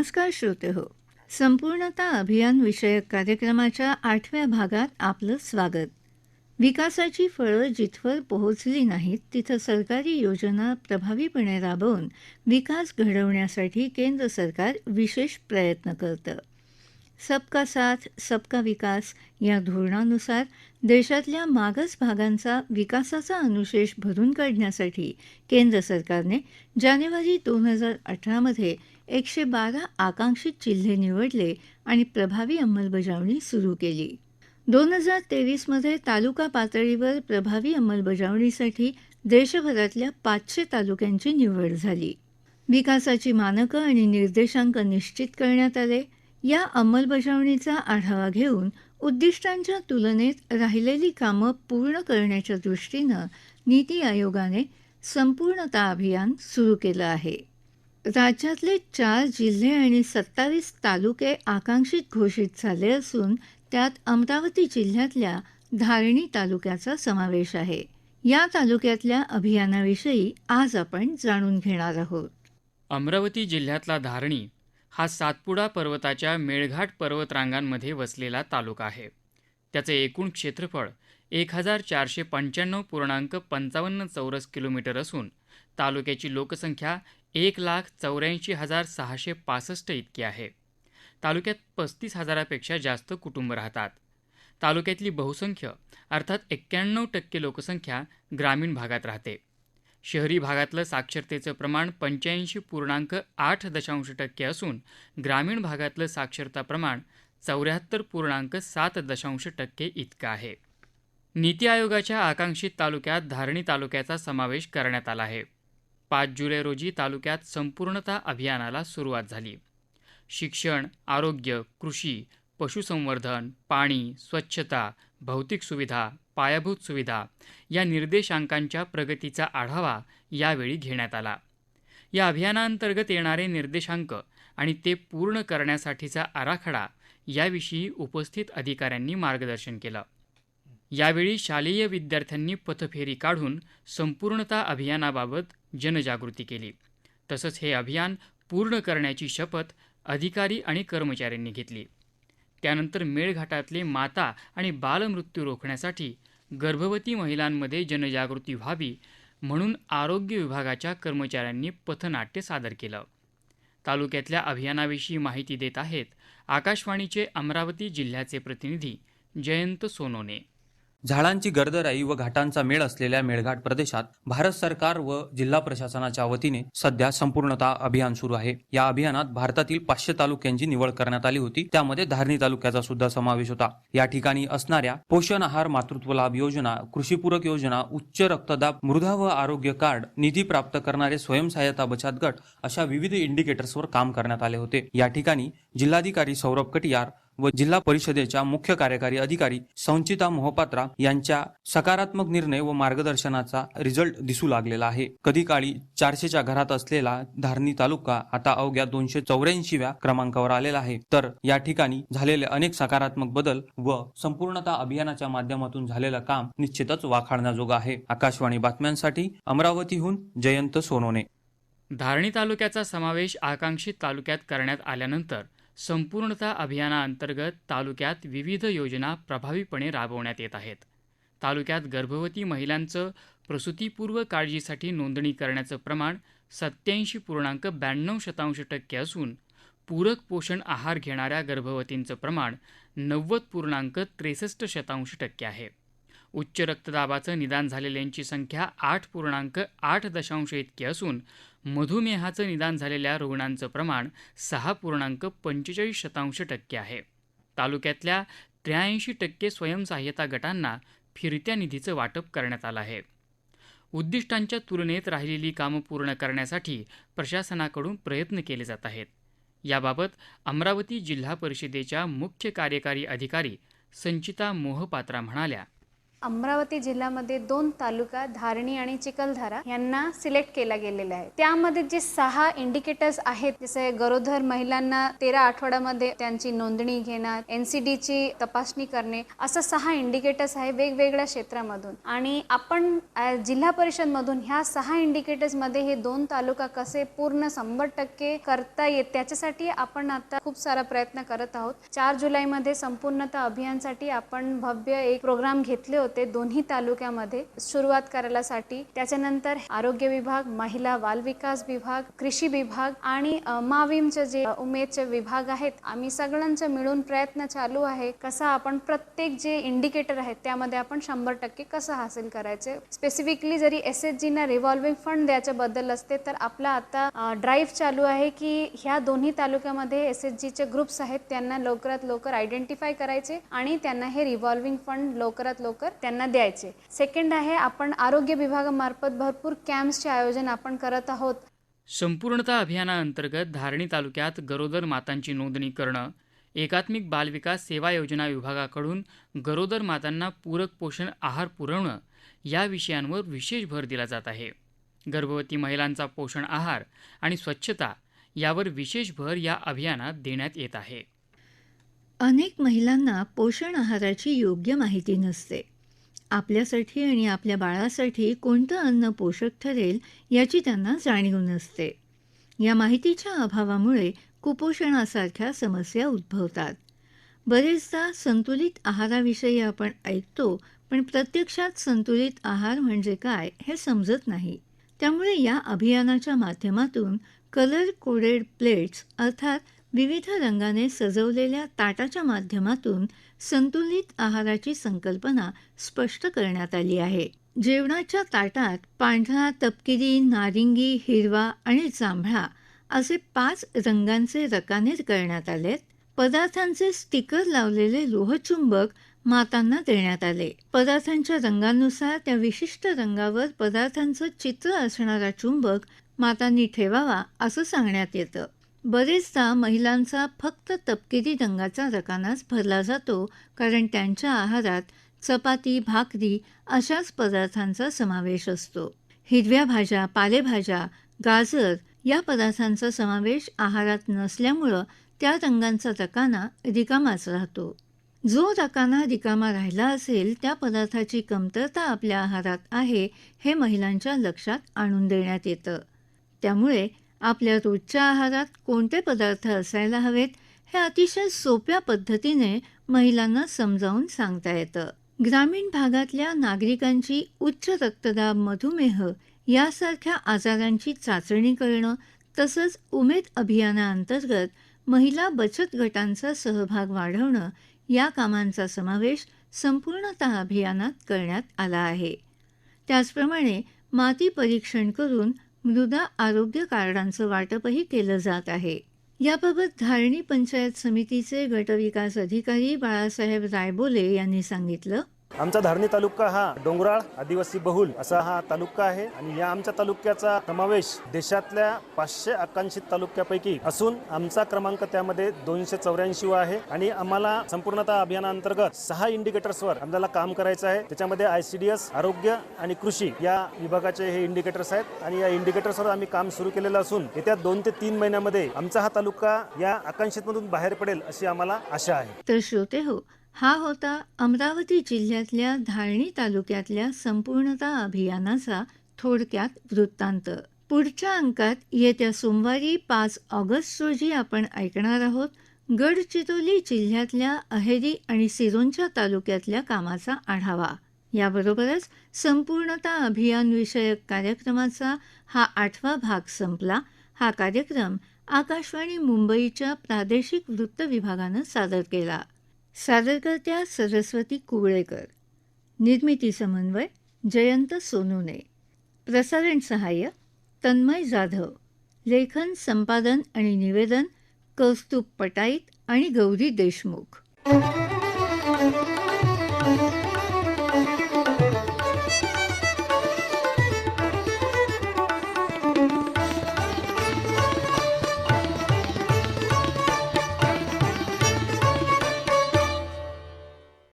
नमस्कार श्रोते हो. संपूर्णता अभियान विषयक कार्यक्रमाच्या आठव्या भागात आपलं स्वागत. विकासाची फळं जिथवर पोहोचली नाहीत तिथं सरकारी योजना प्रभावीपणे राबवून विकास घडवण्यासाठी केंद्र सरकार विशेष प्रयत्न करतं. सबका साथ सबका विकास या धोरणानुसार देशातल्या मागास भागांचा विकासाचा अनुशेष भरून काढण्यासाठी केंद्र सरकारने जानेवारी दोन हजार अठरामध्ये एकशे बारा आकांक्षित जिल्हे निवडले आणि प्रभावी अंमलबजावणी सुरू केली. दोन हजार तेवीसमध्ये तालुका पातळीवर प्रभावी अंमलबजावणीसाठी देशभरातल्या पाचशे तालुक्यांची निवड झाली. विकासाची मानकं आणि निर्देशांक निश्चित करण्यात आले. या अंमलबजावणीचा आढावा घेऊन उद्दिष्टांच्या तुलनेत राहिलेली कामं पूर्ण करण्याच्या दृष्टीनं नीती आयोगाने संपूर्णता अभियान सुरू केलं आहे. राज्यातले चार जिल्हे आणि सत्तावीस तालुके आकांक्षित घोषित झाले असून त्यात अमरावती जिल्ह्यातल्या धारणी तालुक्याचा समावेश आहे. या तालुक्यातल्या अभियानाविषयी आज आपण जाणून घेणार आहोत. अमरावती जिल्ह्यातला धारणी हा सातपुडा पर्वताच्या मेळघाट पर्वतरांगांमध्ये वसलेला तालुका आहे. त्याचे एकूण क्षेत्रफळ एक हजार चारशे पंच्याण्णव पूर्णांक पंचावन्न चौरस किलोमीटर असून तालुक्याची लोकसंख्या एक लाख चौऱ्याऐंशी हजार सहाशे पासष्ट इतकी आहे. तालुक्यात पस्तीस हजारापेक्षा जास्त कुटुंब राहतात. तालुक्यातली बहुसंख्य अर्थात एक्क्याण्णव टक्के लोकसंख्या ग्रामीण भागात राहते. शहरी भागातलं साक्षरतेचं प्रमाण पंच्याऐंशी पूर्णांक आठ दशांश टक्के असून ग्रामीण भागातलं साक्षरता प्रमाण चौऱ्याहत्तर पूर्णांक सात दशांश टक्के इतकं आहे. नीती आयोगाच्या आकांक्षित तालुक्यात धारणी तालुक्याचा समावेश करण्यात आला आहे. पाच जुलै रोजी तालुक्यात संपूर्णता अभियानाला सुरुवात झाली. शिक्षण आरोग्य कृषी पशुसंवर्धन पाणी स्वच्छता भौतिक सुविधा पायाभूत सुविधा या निर्देशांकांच्या प्रगतीचा आढावा यावेळी घेण्यात आला. या अभियानांतर्गत येणारे निर्देशांक आणि ते पूर्ण करण्यासाठीचा आराखडा याविषयी उपस्थित अधिकाऱ्यांनी मार्गदर्शन केलं. यावेळी शालेय विद्यार्थ्यांनी पथफेरी काढून संपूर्णता अभियानाबाबत जनजागृती केली. तसंच हे अभियान पूर्ण करण्याची शपथ अधिकारी आणि कर्मचाऱ्यांनी घेतली. त्यानंतर मेळघाटातले माता आणि बालमृत्यू रोखण्यासाठी गर्भवती महिलांमध्ये जनजागृती व्हावी म्हणून आरोग्य विभागाच्या कर्मचाऱ्यांनी पथनाट्य सादर केलं. तालुक्यातल्या अभियानाविषयी माहिती देत आहेत आकाशवाणीचे अमरावती जिल्ह्याचे प्रतिनिधी जयंत सोनोने. झाडांची गर्दराई व घाटांचा मेळ असलेल्या मेळघाट प्रदेशात भारत सरकार व जिल्हा प्रशासनाच्या वतीने सध्या संपूर्णता अभियान सुरू आहे. या अभियानात भारतातील पाचशे तालुक्यांची निवड करण्यात आली होती. त्यामध्ये धारणी तालुक्याचा सुद्धा समावेश होता. या ठिकाणी असणाऱ्या पोषण आहार मातृत्व लाभ योजना कृषीपूरक योजना उच्च रक्तदाब मृदा व आरोग्य कार्ड निधी प्राप्त करणारे स्वयंसहाय्यता बचत गट अशा विविध इंडिकेटर्सवर काम करण्यात आले होते. या ठिकाणी जिल्हाधिकारी सौरभ कटियार व जिल्हा परिषदेच्या मुख्य कार्यकारी अधिकारी संचिता मोहपात्रा यांच्या सकारात्मक निर्णय व मार्गदर्शनाचा रिझल्ट दिसू लागलेला आहे. कधी काळी चारशेच्या घरात असलेला धारणी तालुका आता अवघ्या दोनशे चौऱ्याऐंशीव्या क्रमांकावर आलेला आहे. तर या ठिकाणी झालेले अनेक सकारात्मक बदल व संपूर्णता अभियानाच्या माध्यमातून झालेलं काम निश्चितच वाखाणण्याजोगं आहे. आकाशवाणी बातम्यांसाठी अमरावतीहून जयंत सोनोने. धारणी तालुक्याचा समावेश आकांक्षित तालुक्यात करण्यात आल्यानंतर संपूर्णता अभियानाअंतर्गत तालुक्यात विविध योजना प्रभावीपणे राबवण्यात येत आहेत. तालुक्यात गर्भवती महिलांचं प्रसूतीपूर्व काळजीसाठी नोंदणी करण्याचं प्रमाण सत्याऐंशी पूर्णांक ब्याण्णव शतांश टक्के असून पूरक पोषण आहार घेणाऱ्या गर्भवतींचं प्रमाण नव्वद पूर्णांक त्रेसष्ट शतांश टक्के आहे. उच्च रक्तदाबाचं निदान झालेल्यांची संख्या आठ पूर्णांक आठ दशांश इतकी असून मधुमेहाचं निदान झालेल्या रुग्णांचं प्रमाण सहा पूर्णांक पंचेचाळीस शतांश टक्के आहे. तालुक्यातल्या त्र्याऐंशी टक्के स्वयंसहाय्यता गटांना फिरत्या निधीचं वाटप करण्यात आलं आहे. उद्दिष्टांच्या तुलनेत राहिलेली कामं पूर्ण करण्यासाठी प्रशासनाकडून प्रयत्न केले जात आहेत. याबाबत अमरावती जिल्हा परिषदेच्या मुख्य कार्यकारी अधिकारी संचिता मोहपात्रा म्हणाल्या अमरावती जिल्ह्यामध्ये दोन तालुका धारणी आणि चिखलधारा यांना सिलेक्ट केला गेलेला आहे. त्यामध्ये जे सहा इंडिकेटर्स आहेत जसे गरोदर महिलांना तेरा आठवड्यामध्ये त्यांची नोंदणी घेणार एनसीडीची तपासणी करणे असं सहा इंडिकेटर्स आहे वेगवेगळ्या क्षेत्रामधून. आणि आपण जिल्हा परिषद मधून ह्या सहा इंडिकेटर्समध्ये हे दोन तालुका कसे पूर्ण शंभर टक्के करता येत त्याच्यासाठी आपण आता खूप सारा प्रयत्न करत आहोत. चार जुलैमध्ये संपूर्णतः अभियानसाठी आपण भव्य एक प्रोग्राम घेतले होते. दोन्ही तालुक्यामध्ये सुरुवात करायलासाठी. त्याच्यानंतर आरोग्य विभाग महिला बाल विकास विभाग कृषी विभाग आणि माविमचे जे उमेदचे विभाग आहेत आम्ही सगळ्यांचे मिळून प्रयत्न चालू आहे कसा आपण प्रत्येक जे इंडिकेटर आहेत त्यामध्ये आपण शंभर टक्के कसं हासिल करायचे. स्पेसिफिकली जरी एस एच जीना रिव्हॉल्विंग फंड द्यायच्या बद्दल असते तर आपला आता ड्राईव्ह चालू आहे की ह्या दोन्ही तालुक्यामध्ये एस एच जीचे ग्रुप्स आहेत त्यांना लवकरात लवकर आयडेंटिफाय करायचे आणि त्यांना हे रिव्हॉल्विंग फंड लवकरात लवकर त्यांना द्यायचे. सेकंड आहे आपण आरोग्य विभागामार्फत भरपूर कॅम्प्सचे आयोजन आपण करत आहोत. संपूर्णता अभियानाअंतर्गत धारणी तालुक्यात गरोदर मातांची नोंदणी करणं एकात्मिक बालविकास सेवा योजना विभागाकडून गरोदर मातांना पूरक पोषण आहार पुरवणं या विषयांवर विशेष भर दिला जात आहे. गर्भवती महिलांचा पोषण आहार आणि स्वच्छता यावर विशेष भर या अभियानात देण्यात येत आहे. अनेक महिलांना पोषण आहाराची योग्य माहिती नसते. आपल्यासाठी आणि आपल्या बाळासाठी कोणतं अन्न पोषक ठरेल याची त्यांना जाणीव नसते. या माहितीच्या अभावामुळे कुपोषणासारख्या समस्या उद्भवतात. बरेचदा संतुलित आहाराविषयी आपण ऐकतो पण प्रत्यक्षात संतुलित आहार म्हणजे काय हे समजत नाही. त्यामुळे या अभियानाच्या माध्यमातून कलर कोडेड प्लेट्स अर्थात विविध रंगाने सजवलेल्या ताटाच्या माध्यमातून संतुलित आहाराची संकल्पना स्पष्ट करण्यात आली आहे. जेवणाच्या ताटात पांढरा तपकिरी नारिंगी हिरवा आणि जांभळा असे पाच रंगांचे रकाने करण्यात आलेत. पदार्थांचे स्टिकर लावलेले लोहचुंबक मातांना देण्यात आले. पदार्थांच्या रंगानुसार त्या विशिष्ट रंगावर पदार्थांचं चित्र असणारा चुंबक मातांनी ठेवावा असं सांगण्यात येतं. बरेचदा महिलांचा फक्त तपकिरी रंगाचा रकानाच भरला जातो कारण त्यांच्या आहारात चपाती भाकरी अशाच पदार्थांचा समावेश असतो. हिरव्या भाज्या पालेभाज्या गाजर या पदार्थांचा समावेश आहारात नसल्यामुळं त्या रंगांचा रकाना रिकामाच राहतो. जो रकाना रिकामा राहिला असेल त्या पदार्थाची कमतरता आपल्या आहारात आहे हे महिलांच्या लक्षात आणून देण्यात येतं. त्यामुळे आपल्या रोजच्या आहारात कोणते पदार्थ असायला हवेत हे अतिशय सोप्या पद्धतीने महिलांना समजावून सांगता येतं. ग्रामीण भागातल्या नागरिकांची उच्च रक्तदाब मधुमेह यासारख्या आजारांची चाचणी करणं तसंच उमेद अभियानाअंतर्गत महिला बचत गटांचा सहभाग वाढवणं या कामांचा समावेश संपूर्णतः अभियानात करण्यात आला आहे. त्याचप्रमाणे माती परीक्षण करून मृदा आरोग्य कार्डांचं वाटपही केलं जात आहे. याबाबत धारणी पंचायत समितीचे गटविकास अधिकारी बाळासाहेब रायबोले यांनी सांगितलं. आमचा धारणी तालुका हा डोंगराळ आदिवासी बहुल असा हा तालुका आहे आणि या आमच्या तालुक्याचा समावेश देशातल्या पाचशे आकांक्षित तालुक्यापैकी असून आमचा क्रमांक त्यामध्ये दोनशे चौऱ्याऐंशी आहे. आणि आम्हाला संपूर्णतः अभियानांतर्गत सहा इंडिकेटर्सवर आपल्याला काम करायचं आहे. त्याच्यामध्ये आय सी डी एस आरोग्य आणि कृषी या विभागाचे हे इंडिकेटर्स आहेत. आणि या इंडिकेटर्सवर आम्ही काम सुरू केलेलं असून येत्या दोन ते तीन महिन्यामध्ये आमचा हा तालुका या आकांक्षितमधून बाहेर पडेल अशी आम्हाला आशा आहे. तर श्रोते हो हा होता अमरावती जिल्ह्यातल्या धारणी तालुक्यातल्या संपूर्णता अभियानाचा थोडक्यात वृत्तांत. पुढच्या अंकात येत्या सोमवारी पाच ऑगस्ट रोजी आपण ऐकणार आहोत गडचिरोली जिल्ह्यातल्या अहेरी आणि सिरोंचा तालुक्यातल्या कामाचा आढावा. याबरोबरच संपूर्णता अभियानविषयक कार्यक्रमाचा हा आठवा भाग संपला. हा कार्यक्रम आकाशवाणी मुंबईच्या प्रादेशिक वृत्त विभागानं सादर केला. सादरकर्त्या सरस्वती कुवळेकर. निर्मिती समन्वय जयंत सोनूने. प्रसारण सहाय्य तन्मय जाधव. लेखन संपादन आणि निवेदन कौस्तुभ पटाईत आणि गौरी देशमुख.